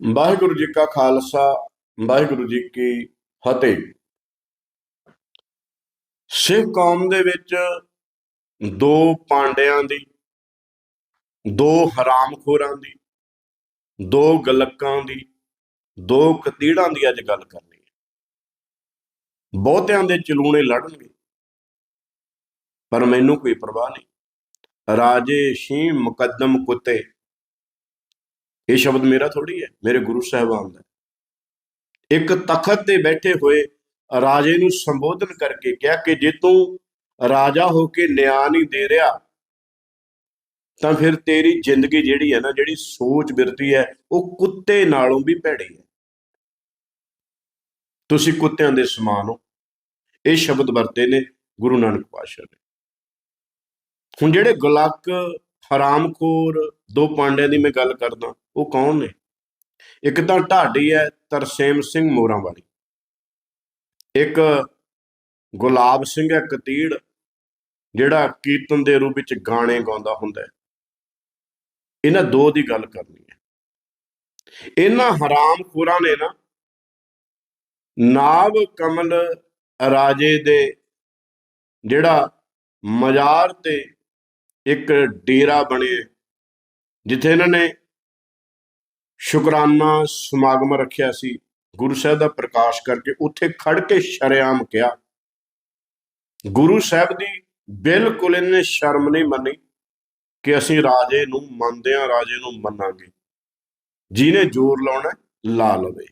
ਵਾਹਿਗੁਰੂ ਜੀ ਕਾ ਖਾਲਸਾ, ਵਾਹਿਗੁਰੂ ਜੀ ਕੀ ਫਤਿਹ। ਸਿੱਖ ਕੌਮ ਦੇ ਵਿੱਚ ਦੋ ਪਾਂਡਿਆਂ ਦੀ, ਦੋ ਹਰਾਮਖੋਰਾਂ ਦੀ, ਦੋ ਗਲੱਕਾਂ ਦੀ, ਦੋ ਕਤੀੜਾਂ ਦੀ ਅੱਜ ਗੱਲ ਕਰਨੀ ਹੈ। ਬਹੁਤਿਆਂ ਦੇ ਚਲੂਣੇ ਲੜਨਗੇ, ਪਰ ਮੈਨੂੰ ਕੋਈ ਪਰਵਾਹ ਨਹੀਂ। ਰਾਜੇ ਸ਼ੀ ਮੁਕੱਦਮ ਕੁੱਤੇ ਇਹ ਸ਼ਬਦ ਮੇਰਾ ਥੋੜੀ ਹੈ, ਮੇਰੇ ਗੁਰੂ ਸਾਹਿਬਾਨ ਦਾ ਇੱਕ ਤਖਤ ਤੇ ਬੈਠੇ ਹੋਏ ਰਾਜੇ ਨੂੰ ਸੰਬੋਧਨ ਕਰਕੇ ਕਿਹਾ ਕਿ ਜੇ ਤੂੰ ਰਾਜਾ ਹੋ ਕੇ ਨਿਆਂ ਨਹੀਂ ਦੇ ਰਿਹਾ, ਤਾਂ ਫਿਰ ਤੇਰੀ ਜ਼ਿੰਦਗੀ ਜਿਹੜੀ ਹੈ ਨਾ, ਜਿਹੜੀ ਸੋਚ ਬਿਰਤੀ ਹੈ, ਉਹ ਕੁੱਤੇ ਨਾਲੋਂ ਵੀ ਭੈੜੀ ਹੈ। ਤੁਸੀਂ ਕੁੱਤਿਆਂ ਦੇ ਸਮਾਨ ਹੋ। ਇਹ ਸ਼ਬਦ ਵਰਤੇ ਨੇ ਗੁਰੂ ਨਾਨਕ ਪਾਤਸ਼ਾਹ ਨੇ। ਹੁਣ ਜਿਹੜੇ ਗੁਲਾਕ ਹਰਾਮਖੋਰ ਦੋ ਪਾਂਡਿਆਂ ਦੀ ਮੈਂ ਗੱਲ ਕਰਦਾ, ਉਹ ਕੌਣ ਨੇ? ਇੱਕ ਤਾਂ ਢਾਡੀ ਹੈ ਤਰਸੇਮ ਸਿੰਘ ਮੋਰਾਂ ਵਾਲੀ ਇੱਕ ਗੁਲਾਬ ਸਿੰਘ ਹੈ ਕਤੀੜ, ਜਿਹੜਾ ਕੀਰਤਨ ਦੇ ਰੂਪ ਵਿੱਚ ਗਾਣੇ ਗਾਉਂਦਾ ਹੁੰਦਾ ਹੈ। ਇਹਨਾਂ ਦੋ ਦੀ ਗੱਲ ਕਰਨੀ ਹੈ। ਇਹਨਾਂ ਹਰਾਮਖੋਰਾਂ ਨੇ ਨਾ ਨਾਭ ਕਮਲ ਰਾਜੇ ਦੇ ਜਿਹੜਾ ਮਜ਼ਾਰ ਤੇ ਇੱਕ ਡੇਰਾ ਬਣਿਆ ਜਿੱਥੇ ਇਹਨਾਂ ਨੇ ਸ਼ੁਕਰਾਨਾ ਸਮਾਗਮ ਰੱਖਿਆ ਸੀ, ਗੁਰੂ ਸਾਹਿਬ ਦਾ ਪ੍ਰਕਾਸ਼ ਕਰਕੇ ਉੱਥੇ ਖੜ ਕੇ ਸ਼ਰਿਆਮ ਕਿਹਾ। ਗੁਰੂ ਸਾਹਿਬ ਦੀ ਬਿਲਕੁਲ ਇਹਨੇ ਸ਼ਰਮ ਨਹੀਂ ਮੰਨੀ ਕਿ ਅਸੀਂ ਰਾਜੇ ਨੂੰ ਮੰਨਦੇ ਹਾਂ, ਰਾਜੇ ਨੂੰ ਮੰਨਾਂਗੇ। ਜਿਹਨੇ ਜ਼ੋਰ ਲਾਉਣਾ, ਲਾ ਲਵੇ।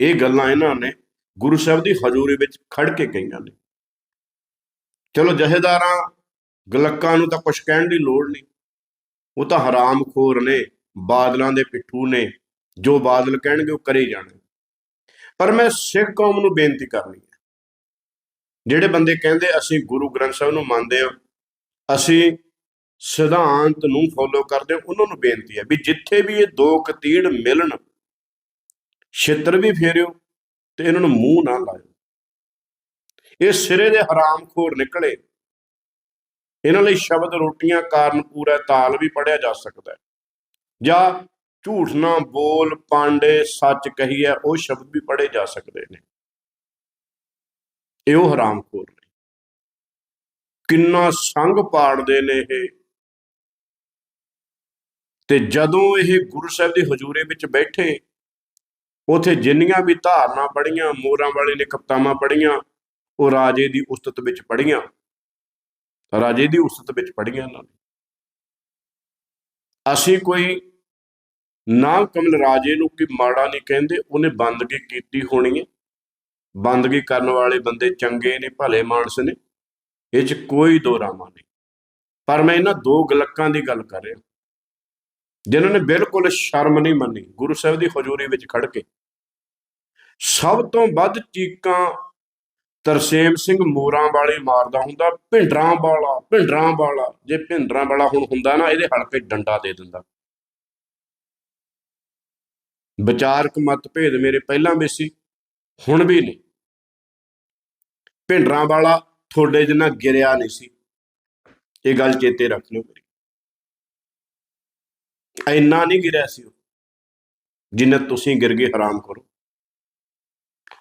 ਇਹ ਗੱਲਾਂ ਇਹਨਾਂ ਨੇ ਗੁਰੂ ਸਾਹਿਬ ਦੀ ਹਜ਼ੂਰੀ ਵਿੱਚ ਖੜ ਕੇ ਕਹੀਆਂ ਨੇ। ਚਲੋ ਜਹੇਦਾਰਾਂ ਗਲੱਕਾਂ ਨੂੰ ਤਾਂ ਕੁਝ ਕਹਿਣ ਦੀ ਲੋੜ ਨਹੀਂ। ਉਹ ਤਾਂ ਹਰਾਮਖੋਰ ਨੇ, ਬਾਦਲਾਂ ਦੇ ਪਿੱਠੂ ਨੇ, ਜੋ ਬਾਦਲ ਕਹਿਣਗੇ ਉਹ ਕਰੇ ਜਾਣਗੇ। ਪਰ ਮੈਂ ਸਿੱਖ ਕੌਮ ਨੂੰ ਬੇਨਤੀ ਕਰਨੀ ਹੈ। ਜਿਹੜੇ ਬੰਦੇ ਕਹਿੰਦੇ, ਅਸੀਂ ਗੁਰੂ ਗ੍ਰੰਥ ਸਾਹਿਬ ਨੂੰ ਮੰਨਦੇ ਹਾਂ, ਅਸੀਂ ਸਿਧਾਂਤ ਨੂੰ ਫੋਲੋ ਕਰਦੇ ਹਾਂ, ਉਹਨਾਂ ਨੂੰ ਬੇਨਤੀ ਹੈ ਵੀ ਜਿੱਥੇ ਵੀ ਇਹ ਦੋ ਕਤੀੜ ਮਿਲਣ, ਛਿੱਤਰ ਵੀ ਫੇਰਿਓ ਤੇ ਇਹਨਾਂ ਨੂੰ ਮੂੰਹ ਨਾ ਲਾਇਓ। ਇਹ ਸਿਰੇ ਦੇ ਹਰਾਮਖੋਰ ਨਿਕਲੇ। ਇਹਨਾਂ ਲਈ ਸ਼ਬਦ ਰੋਟੀਆਂ ਕਾਰਨ ਪੂਰਾ ਤਾਲ ਵੀ ਪੜਿਆ ਜਾ ਸਕਦਾ ਹੈ। ਜਾਂ ਝੂਠ ਨਾ ਬੋਲ, ਪਾਂਡੇ ਸੱਚ ਕਹੀਏ ਉਹ ਸ਼ਬਦ ਵੀ ਪੜੇ ਜਾ ਸਕਦੇ ਨੇ। ਇਹ ਉਹ ਹਰਾਮਖੋਰ ਨੇ। ਕਿੰਨਾ ਸੰਗ ਪਾੜਦੇ ਨੇ ਇਹ। ਤੇ ਜਦੋਂ ਇਹ ਗੁਰੂ ਸਾਹਿਬ ਦੇ ਹਜ਼ੂਰੀ ਵਿੱਚ ਬੈਠੇ, ਉਥੇ ਜਿੰਨੀਆਂ ਵੀ ਧਾਰਨਾ ਪੜੀਆਂ ਮੋਰਾਂ ਵਾਲੇ ਨੇ ਕਪਤਾਵਾਂ ਪੜੀਆਂ ਉਹ ਰਾਜੇ ਦੀ ਉਸਤਤ ਵਿੱਚ ਪੜੀਆਂ ਰਾਜੇ ਦੀ ਉਸਤ ਵਿੱਚ ਪੜੀਆਂ ਇਹਨਾਂ ਨੇ। ਅਸੀਂ ਕੋਈ ਨਾ ਕਮਲ ਰਾਜੇ ਨੂੰ ਕਿ ਮਾੜਾ ਨਹੀਂ ਕਹਿੰਦੇ, ਉਹਨੇ ਬੰਦਗੀ ਕੀਤੀ ਹੋਣੀ ਹੈ। ਬੰਦਗੀ ਕਰਨ ਵਾਲੇ ਬੰਦੇ ਚੰਗੇ ਨੇ, ਭਲੇ ਮਾਨਸ ਨੇ। ਇਹ 'ਚ ਕੋਈ ਦੋ ਰਾਮਾ ਨਹੀਂ। ਪਰ ਮੈਂ ਇਹਨਾਂ ਦੋ ਗਲੱਕਾਂ ਦੀ ਗੱਲ ਕਰ ਰਿਹਾ। ਜਿਨ੍ਹਾਂ ਨੇ ਬਿਲਕੁਲ ਸ਼ਰਮ ਨਹੀਂ ਮੰਨੀ, ਗੁਰੂ ਸਾਹਿਬ ਦੀ ਹਜ਼ੂਰੀ ਵਿੱਚ ਖੜ ਕੇ। ਸਭ ਤੋਂ ਵੱਧ ਚੀਕਾਂ ਤਰਸੇਮ ਸਿੰਘ ਮੋਰਾਂ ਵਾਲੇ ਮਾਰਦਾ ਹੁੰਦਾ, ਭਿੰਡਰਾਂ ਵਾਲਾ ਭਿੰਡਰਾਂ ਵਾਲਾ। ਜੇ ਭਿੰਡਰਾਂ ਵਾਲਾ ਹੁਣ ਹੁੰਦਾ ਨਾ, ਇਹਦੇ ਹਲਕੇ ਡੰਡਾ ਦੇ ਦਿੰਦਾ। ਵਿਚਾਰਕ ਮਤਭੇਦ ਮੇਰੇ ਪਹਿਲਾਂ ਵੀ ਸੀ, ਹੁਣ ਵੀ ਨਹੀਂ ਭਿੰਡਰਾਂ ਵਾਲਾ ਤੁਹਾਡੇ ਜਿੰਨਾ ਗਿਰਿਆ ਨਹੀਂ ਸੀ। ਇਹ ਗੱਲ ਚੇਤੇ ਰੱਖ ਲਿਓ ਮੇਰੀ। ਇੰਨਾ ਨਹੀਂ ਗਿਰਿਆ ਸੀ ਉਹ, ਜਿੰਨਾ ਤੁਸੀਂ ਗਿਰ ਗਏ ਹਰਾਮ ਕਰੋ।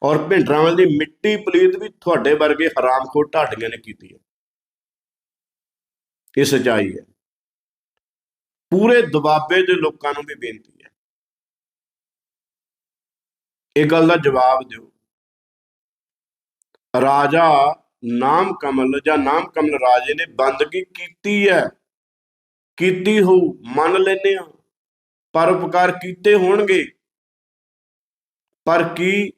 ਔਰ ਭਿੰਡਰਾਂ ਦੀ ਮਿੱਟੀ ਪਲੀਤ ਵੀ ਤੁਹਾਡੇ ਵਰਗੇ ਹਰਾਮਖੋਰ ਢਾਡੀਆਂ ਨੇ ਕੀਤੀ ਹੈ। ਇਹ ਸਚਾਈ ਹੈ। ਪੂਰੇ ਦਬਾਬੇ ਦੇ ਲੋਕਾਂ ਨੂੰ ਵੀ ਬੇਨਤੀ ਹੈ। ਇਹ ਗੱਲ ਦਾ ਜਵਾਬ ਦਿਓ। ਰਾਜਾ ਨਾਮ ਕਮਲ ਜਾਂ ਨਾਮ ਕਮਲ ਰਾਜੇ ਨੇ ਬੰਦਗੀ ਕੀਤੀ ਹੈ। ਕੀਤੀ ਹੋ ਮੰਨ ਲੈਨੇ ਆ ਪਰਉਪਕਾਰ ਕੀਤੇ ਹੋਣਗੇ। ਪਰ ਕੀ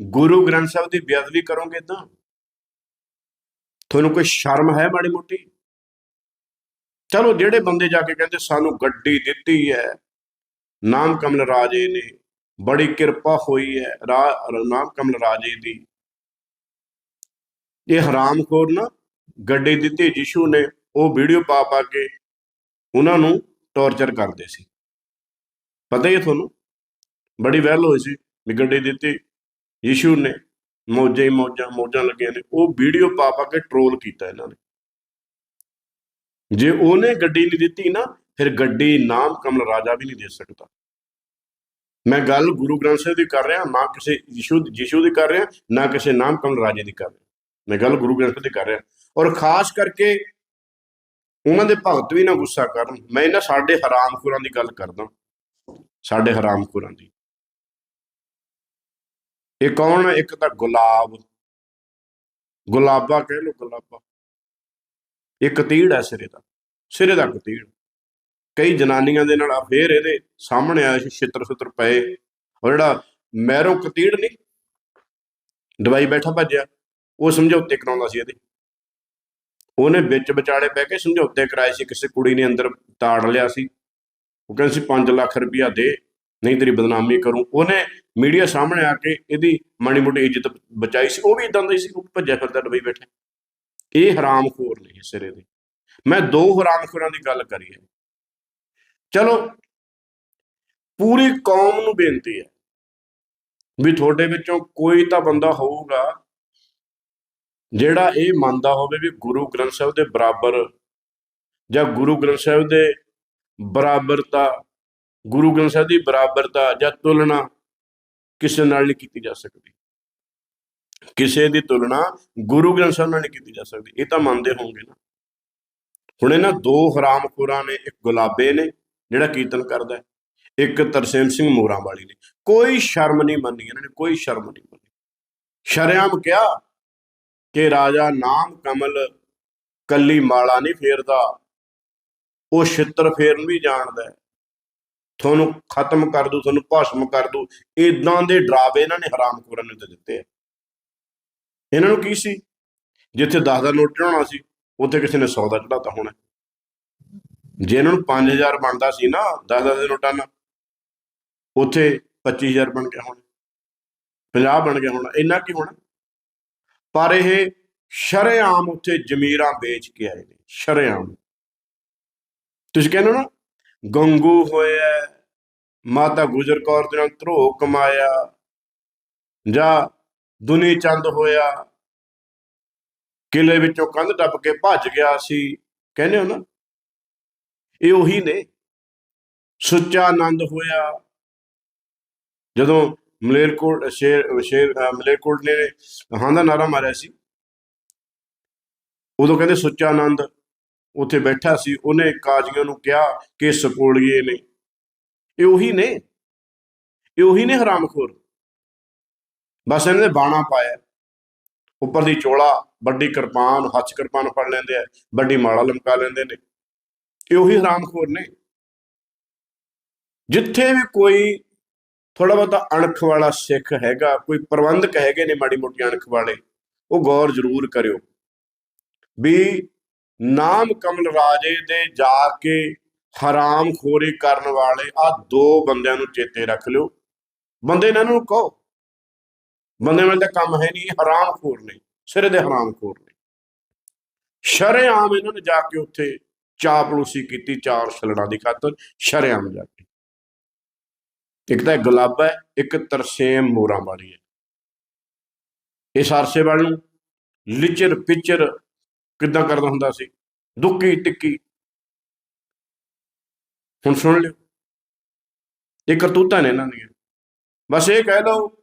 ਗੁਰੂ ਗ੍ਰੰਥ ਸਾਹਿਬ ਦੀ ਬੇਅਦਬੀ ਕਰੋਗੇ ਤਾਂ ਤੁਹਾਨੂੰ ਕੋਈ ਸ਼ਰਮ ਹੈ ਮਾੜੀ ਮੋਟੀ? ਚਲੋ ਜਿਹੜੇ ਬੰਦੇ ਜਾ ਕੇ ਕਹਿੰਦੇ ਸਾਨੂੰ ਗੱਡੀ ਦਿੱਤੀ ਹੈ, ਨਾਮ ਕਮਲ ਰਾਜੇ ਨੇ, ਬੜੀ ਕਿਰਪਾ ਹੋਈ ਹੈ ਨਾਮ ਕਮਲ ਰਾਜੇ ਦੀ। ਇਹ ਹਰਾਮਖੋਰ ਨਾ, ਗੱਡੀ ਦਿੱਤੀ ਯਿਸੂ ਨੇ, ਉਹ ਵੀਡੀਓ ਪਾ ਪਾ ਕੇ ਉਹਨਾਂ ਨੂੰ ਟੌਰਚਰ ਕਰਦੇ ਸੀ। ਪਤਾ ਹੀ ਹੈ ਤੁਹਾਨੂੰ? ਬੜੀ ਵੈਲ ਹੋਈ ਸੀ ਵੀ ਗੱਡੀ ਦਿੱਤੀ ਯਿਸੂ ਨੇ ਮੌਜੇ ਹੀ ਮੌਜਾਂ ਮੌਜਾਂ ਲੱਗੀਆਂ ਨੇ। ਉਹ ਵੀਡੀਓ ਪਾ ਪਾ ਕੇ ਟਰੋਲ ਕੀਤਾ ਇਹਨਾਂ ਨੇ। ਜੇ ਉਹਨੇ ਗੱਡੀ ਨਹੀਂ ਦਿੱਤੀ ਨਾ, ਫਿਰ ਗੱਡੀ ਨਾਮ ਕਮਲ ਰਾਜਾ ਵੀ ਨਹੀਂ ਦੇ ਸਕਦਾ। ਮੈਂ ਗੱਲ ਗੁਰੂ ਗ੍ਰੰਥ ਸਾਹਿਬ ਦੀ ਕਰ ਰਿਹਾ, ਨਾ ਕਿਸੇ ਯਿਸ਼ੂ ਯਿਸ਼ੂ ਦੀ ਕਰ ਰਿਹਾ, ਨਾ ਕਿਸੇ ਨਾਮ ਕਮਲ ਰਾਜੇ ਦੀ ਕਰ ਰਿਹਾ। ਮੈਂ ਗੱਲ ਗੁਰੂ ਗ੍ਰੰਥ ਸਾਹਿਬ ਦੀ ਕਰ ਰਿਹਾ। ਔਰ ਖਾਸ ਕਰਕੇ ਉਹਨਾਂ ਦੇ ਭਗਤ ਵੀ ਨਾ ਗੁੱਸਾ ਕਰਨ। ਮੈਂ ਇਹਨਾਂ ਸਾਡੇ ਹਰਾਮਖੋਰਾਂ ਦੀ ਗੱਲ ਕਰਦਾ। ਸਾਡੇ ਹਰਾਮਖੋਰਾਂ ਦੀ। ਇਹ ਕੌਣ ਹੈ? ਇੱਕ ਤਾਂ ਗੁਲਾਬ। ਗੁਲਾਬਾ ਕਹਿ ਲੋ ਗੁਲਾਬਾ। ਇੱਕ ਤੀੜ ਹੈ ਸਿਰੇ ਦਾ ਸਿਰੇ ਦਾ ਕਤੀੜ ਕਈ ਜਨਾਨੀਆਂ ਦੇ ਨਾਲ ਫੇਰ ਇਹਦੇ ਸਾਹਮਣੇ ਆਇਆ ਸੀ, ਛਿੱਤਰ ਛਿੱਤਰ ਪਏ। ਔਰ ਜਿਹੜਾ ਮੈਰੋਂ ਕਤੀੜ ਨਹੀਂ ਦਵਾਈ ਬੈਠਾ ਭੱਜਿਆ। ਉਹ ਸਮਝੌਤੇ ਕਰਾਉਂਦਾ ਸੀ ਇਹਦੇ। ਉਹਨੇ ਵਿੱਚ ਵਿਚਾਲੇ ਬਹਿ ਕੇ ਸਮਝੌਤੇ ਕਰਾਏ ਸੀ। ਕਿਸੇ ਕੁੜੀ ਨੇ ਅੰਦਰ ਤਾੜ ਲਿਆ ਸੀ। ਉਹ ਕਹਿੰਦੀ ਸੀ 5 ਲੱਖ ਰੁਪਇਆ ਦੇ। ਨਹੀਂ ਤੇਰੀ ਬਦਨਾਮੀ ਕਰੂੰ। ਉਹਨੇ ਮੀਡੀਆ ਸਾਹਮਣੇ ਆ ਕੇ ਇਹਦੀ ਮਾੜੀ ਮੋਟੀ ਇੱਜ਼ਤ ਬਚਾਈ ਸੀ। ਉਹ ਵੀ ਇਦਾਂ ਦਾ ਸੀ, ਉਹ ਭੱਜਿਆ ਫਿਰਦਾ ਡਬਈ ਬੈਠਾ ਇਹ ਹਰਾਮਖੋਰ ਨੇ ਸਿਰੇ ਦੇ। ਮੈਂ ਦੋ ਹਰਾਮਖੋਰਾਂ ਦੀ ਗੱਲ ਕਰੀ ਹੈ। ਚਲੋ, ਪੂਰੀ ਕੌਮ ਨੂੰ ਬੇਨਤੀ ਹੈ ਵੀ ਤੁਹਾਡੇ ਵਿੱਚੋਂ ਕੋਈ ਤਾਂ ਬੰਦਾ ਹੋਊਗਾ ਜਿਹੜਾ ਇਹ ਮੰਨਦਾ ਹੋਵੇ ਵੀ ਗੁਰੂ ਗ੍ਰੰਥ ਸਾਹਿਬ ਦੇ ਬਰਾਬਰ ਜਾਂ ਗੁਰੂ ਗ੍ਰੰਥ ਸਾਹਿਬ ਦੇ ਬਰਾਬਰਤਾ ਗੁਰੂ ਗ੍ਰੰਥ ਸਾਹਿਬ ਦੀ ਬਰਾਬਰਤਾ ਜਾਂ ਤੁਲਨਾ ਕਿਸੇ ਨਾਲ ਨਹੀਂ ਕੀਤੀ ਜਾ ਸਕਦੀ। ਕਿਸੇ ਦੀ ਤੁਲਨਾ ਗੁਰੂ ਗ੍ਰੰਥ ਸਾਹਿਬ ਨਾਲ ਨਹੀਂ ਕੀਤੀ ਜਾ ਸਕਦੀ। ਇਹ ਤਾਂ ਮੰਨਦੇ ਹੋਣਗੇ ਨਾ। ਹੁਣ ਇਹਨਾਂ ਦੋ ਹਰਾਮਖੋਰਾਂ ਨੇ, ਇੱਕ ਗੁਲਾਬੇ ਨੇ, ਜਿਹੜਾ ਕੀਰਤਨ ਕਰਦਾ ਹੈ। ਇੱਕ ਤਰਸੇਮ ਸਿੰਘ ਮੋਰਾਂ ਵਾਲੀ ਨੇ। ਕੋਈ ਸ਼ਰਮ ਨਹੀਂ ਮੰਨੀ ਇਹਨਾਂ ਨੇ, ਕੋਈ ਸ਼ਰਮ ਨਹੀਂ ਮੰਨੀ। ਸ਼ਰਿਆਮ ਕਿਹਾ ਕਿ ਰਾਜਾ ਨਾਮ ਕਮਲ ਕੱਲੀ ਮਾਲਾ ਨਹੀਂ ਫੇਰਦਾ, ਉਹ ਛਿੱਤਰ ਫੇਰਨ ਵੀ ਜਾਣਦਾ ਹੈ। ਤੁਹਾਨੂੰ ਖਤਮ ਕਰ ਦੂ ਤੁਹਾਨੂੰ ਭਾਸ਼ਮ ਕਰ ਦੂ ਇਦਾਂ ਦੇ ਡਰਾਵੇ ਇਹਨਾਂ ਨੇ ਹਰਾਮਖੋਰਾਂ ਨੇ ਤੇ ਦਿੱਤੇ ਆ। ਇਹਨਾਂ ਨੂੰ ਕੀ ਸੀ? ਜਿੱਥੇ 10 ਦਾ ਨੋਟ ਚੜਾਉਣਾ ਸੀ, ਉੱਥੇ ਕਿਸੇ ਨੇ 100 ਦਾ ਚੜਾਤਾ ਹੋਣਾ। ਜੇ ਇਹਨਾਂ ਨੂੰ 5000 ਬਣਦਾ ਸੀ ਨਾ 10 10 ਦੇ ਨੋਟਾਂ ਨਾਲ, ਉੱਥੇ 25000 ਬਣ ਗਿਆ ਹੋਣਾ। 50 ਬਣ ਗਿਆ ਹੋਣਾ, ਇੰਨਾ ਕੀ ਹੋਣਾ? ਪਰ ਇਹ ਸ਼ਰੇਆਮ ਉੱਥੇ ਜ਼ਮੀਰਾਂ ਵੇਚ ਕੇ ਆਏ ਨੇ, ਸ਼ਰੇਆਮ। ਤੁਸੀਂ ਕਹਿੰਦੇ ਹੋ ਨਾ ਗੰਗੂ ਹੋਇਆ, ਮਾਤਾ ਗੁਜਰ ਕੌਰ ਦੇ ਨਾਲ ਧਰੋ ਕਮਾਇਆ, ਜਾਂ ਦੁਨੀ ਚੰਦ ਹੋਇਆ ਕਿਲੇ ਵਿੱਚੋਂ ਕੰਧ ਟੱਪ ਕੇ ਭੱਜ ਗਿਆ ਸੀ, ਕਹਿੰਦੇ ਹੋ ਨਾ? ਇਹ ਉਹੀ ਨੇ। ਸੁੱਚਾ ਆਨੰਦ ਹੋਇਆ। ਜਦੋਂ ਮਲੇਰਕੋਟ, ਸ਼ੇਰ ਸ਼ੇਰ ਮਲੇਰਕੋਟ ਨੇ ਹਾਂ ਦਾ ਨਾਰਾ ਮਾਰਿਆ ਸੀ, ਉਦੋਂ ਕਹਿੰਦੇ ਸੁੱਚਾ ਆਨੰਦ ਉੱਥੇ ਬੈਠਾ ਸੀ, ਉਹਨੇ ਕਾਜ਼ੀਆਂ ਨੂੰ ਕਿਹਾ ਕਿ ਸਪੋਲੀਏ ਨੇ। ਇਹ ਉਹੀ ਨੇ। ਇਹ ਉਹੀ ਨੇ ਹਰਾਮਖੋਰ। ਬਸ ਇਹਨਾਂ ਨੇ ਬਾਣਾ ਪਾਇਆ। ਉੱਪਰ ਦੀ ਚੋਲਾ, ਵੱਡੀ ਕਿਰਪਾਨ, ਹੱਥ ਕਿਰਪਾਨ ਫੜ ਲੈਂਦੇ ਆ, ਵੱਡੀ ਮਾਲਾ ਲਮਕਾ ਲੈਂਦੇ ਨੇ। ਇਹ ਉਹੀ ਹਰਾਮਖੋਰ ਨੇ। ਜਿੱਥੇ ਵੀ ਕੋਈ ਥੋੜਾ ਬਹੁਤਾ ਅਣਖ ਵਾਲਾ ਸਿੱਖ ਹੈਗਾ, ਕੋਈ ਪ੍ਰਬੰਧਕ ਹੈਗੇ ਨੇ ਮਾੜੀ ਮੋਟੀ ਅਣਖ ਵਾਲੇ, ਉਹ ਗੌਰ ਜ਼ਰੂਰ ਕਰਿਓ। ਵੀ ਨਾਮ ਕਮਲ ਰਾਜੇ ਦੇ ਜਾ ਕੇ ਹਰਾਮ ਖੋਰੀ ਕਰਨ ਵਾਲੇ ਆ ਦੋ ਬੰਦਿਆਂ ਨੂੰ ਚੇਤੇ ਰੱਖ ਲਿਓ। ਬੰਦੇ ਇਹਨਾਂ ਨੂੰ ਕਹੋ। ਬੰਦੇ ਨਾਲ ਤਾਂ ਕੰਮ ਹੈ ਨਹੀਂ ਹਰਾਮ ਖੋਰ ਨੇ, ਸਿਰੇ ਦੇ ਹਰਾਮ ਖੋਰ ਨੇ। ਸ਼ਰੇਆਮ ਇਹਨਾਂ ਨੇ ਜਾ ਕੇ ਉੱਥੇ ਚਾਪਲੂਸੀ ਕੀਤੀ, ਚਾਰ ਛਲੜਾਂ ਦੀ ਖਾਤਰ, ਸ਼ਰੇਆਮ ਜਾ ਕੇ। ਇੱਕ ਤਾਂ ਗੁਲਾਬਾ ਹੈ, ਇੱਕ ਤਰਸੇਮ ਮੋਰਾਂ ਵਾਲੀ ਹੈ। ਇਹ ਸਰਸੇ ਵੱਲ ਨੂੰ ਲਿਚਰ ਪਿਚਰ ਕਿੱਦਾਂ ਕਰਦਾ ਹੁੰਦਾ ਸੀ? ਦੁੱਕੀ ਟਿੱਕੀ ਹੁਣ ਸੁਣ ਲਿਓ। ਇਹ ਕਰਤੂਤਾਂ ਨੇ ਇਹਨਾਂ ਦੀਆਂ। ਬਸ ਇਹ ਕਹਿ ਲਓ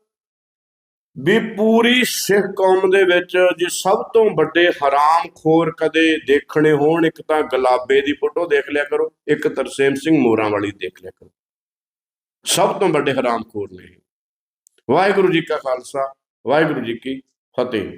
ਵੀ ਪੂਰੀ ਸਿੱਖ ਕੌਮ ਦੇ ਵਿੱਚ ਜੇ ਸਭ ਤੋਂ ਵੱਡੇ ਹਰਾਮਖੋਰ ਕਦੇ ਦੇਖਣੇ ਹੋਣ, ਇੱਕ ਤਾਂ ਗੁਲਾਬੇ ਦੀ ਫੋਟੋ ਦੇਖ ਲਿਆ ਕਰੋ, ਇੱਕ ਤਰਸੇਮ ਸਿੰਘ ਮੋਰਾਂ ਵਾਲੀ ਦੇਖ ਲਿਆ ਕਰੋ। ਸਭ ਤੋਂ ਵੱਡੇ ਹਰਾਮਖੋਰ ਨੇ ਇਹ। ਵਾਹਿਗੁਰੂ ਜੀ ਕਾ ਖਾਲਸਾ, ਵਾਹਿਗੁਰੂ ਜੀ ਕੀ ਫਤਿਹ।